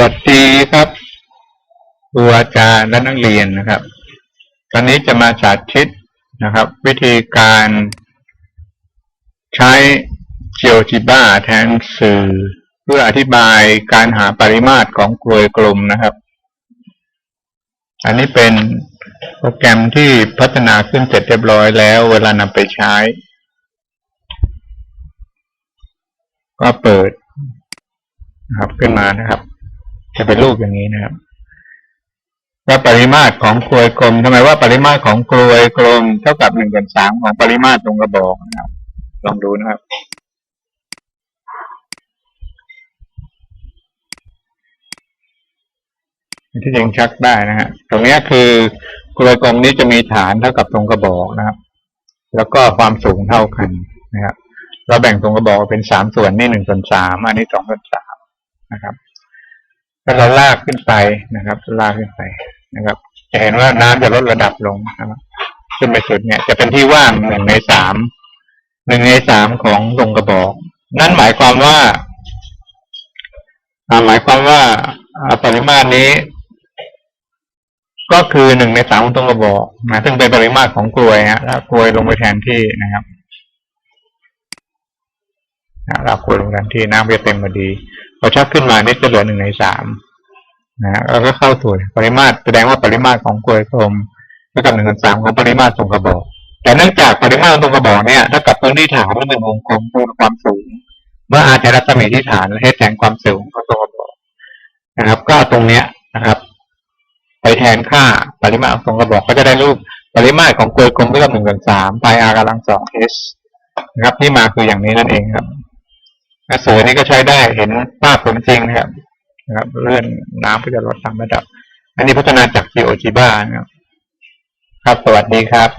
วัสดีครับครูอาจารย์และนักเรียนนะครับ ตอนนี้จะมาสาธิตนะครับ วิธีการใช้ GeoGebra แทนสื่อ เพื่ออธิบายการหาปริมาตรของกลวยกลมนะครับ อันนี้เป็นโปรแกรมที่พัฒนาขึ้นเสร็จเรียบร้อยแล้ว เวลานำไปใช้ ก็เปิดนะครับขึ้นมานะครับ จะเป็นรูปอย่างนี้นะครับว่าปริมาตรของกลวยกลมทำไมว่าปริมาตรของกลวยกลมเท่ากับหนึ่งส่วนสามของปริมาตรตรงกระบอกนะครับ ลองดูนะครับ ที่จริงชักได้นะฮะตรงนี้คือกลวยกลมนี้จะมีฐานเท่ากับตรงกระบอกนะครับ แล้วก็ความสูงเท่ากันนะครับเราแบ่งตรงกระบอกเป็นสามส่วนนี่หนึ่งส่วนสามอันนี้สองส่วนสามนะครับ แล้วเราลากขึ้นไปนะครับ ลากขึ้นไปนะครับ จะเห็นว่าน้ำจะลดระดับลงนะครับขึ้นไปสุดเนี่ย จะเป็นที่ว่างหนึ่งในสามหนึ่งในสามของตรงกระบอก นั่นหมายความว่าหมายความว่าปริมาตรนี้ ก็คือหนึ่งในสามของตรงกระบอกนะซึ่งเป็นปริมาตรของกลวยฮะแล้วกลวยลงไปแทนที่นะครับเรากลวยลงแทนที่น้ำจะเต็มพอดีพอชักขึ้นมานี่จะเหลือหนึ่งในสาม นะแล้วก็เข้าสู่ปริมาตรแสดงว่าปริมาตรของกลวยกลมเท่ากับหนึ่งในสามของปริมาตรตรงกระบอก แต่เนื่องจากปริมาตรตรงกระบอกเนี่ยเท่ากับพื้นที่ฐานและเป็นวงกลมคูณความสูง เมื่ออาจจะรัศมีที่ฐานให้แทนความสูงของตรงกระบอกนะครับ ก็ตรงเนี้ยนะครับ ไปแทนค่าปริมาตรของกระบอกก็จะได้รูปปริมาตรของกลวยกลมเท่ากับหนึ่งส่วนสามปลาย r กำลังสอง h นะครับที่มาคืออย่างนี้นั่นเองครับสวยนี้ก็ใช้ได้เห็นภาพผลจริงนะครับ นะครับเลื่อนน้ำก็จะลดตามระดับ อันนี้พัฒนาจาก GeoGebra นะครับ ครับ สวัสดีครับ